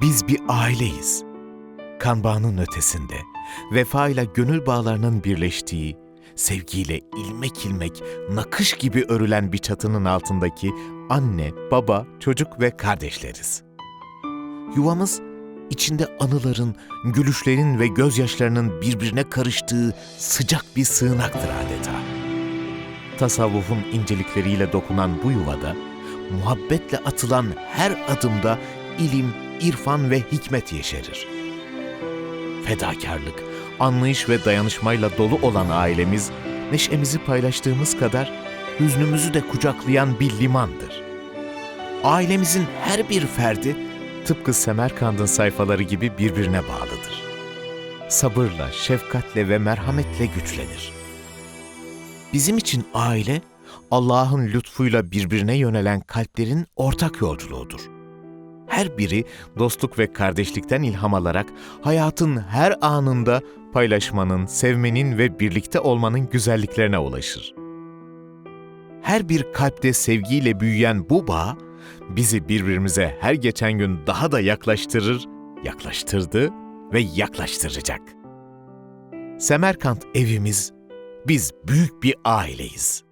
Biz bir aileyiz. Kan bağının ötesinde, vefayla gönül bağlarının birleştiği, sevgiyle ilmek ilmek, nakış gibi örülen bir çatının altındaki anne, baba, çocuk ve kardeşleriz. Yuvamız içinde anıların, gülüşlerin ve gözyaşlarının birbirine karıştığı sıcak bir sığınaktır adeta. Tasavvufun incelikleriyle dokunan bu yuvada, muhabbetle atılan her adımda ilim, irfan ve hikmet yeşerir. Fedakarlık, anlayış ve dayanışmayla dolu olan ailemiz, neşemizi paylaştığımız kadar hüznümüzü de kucaklayan bir limandır. Ailemizin her bir ferdi tıpkı Semerkand'ın sayfaları gibi birbirine bağlıdır. Sabırla, şefkatle ve merhametle güçlenir. Bizim için aile, Allah'ın lütfuyla birbirine yönelen kalplerin ortak yolculuğudur. Her biri dostluk ve kardeşlikten ilham alarak hayatın her anında paylaşmanın, sevmenin ve birlikte olmanın güzelliklerine ulaşır. Her bir kalpte sevgiyle büyüyen bu bağ, bizi birbirimize her geçen gün daha da yaklaştırır, yaklaştırdı ve yaklaştıracak. Semerkant evimiz, biz büyük bir aileyiz.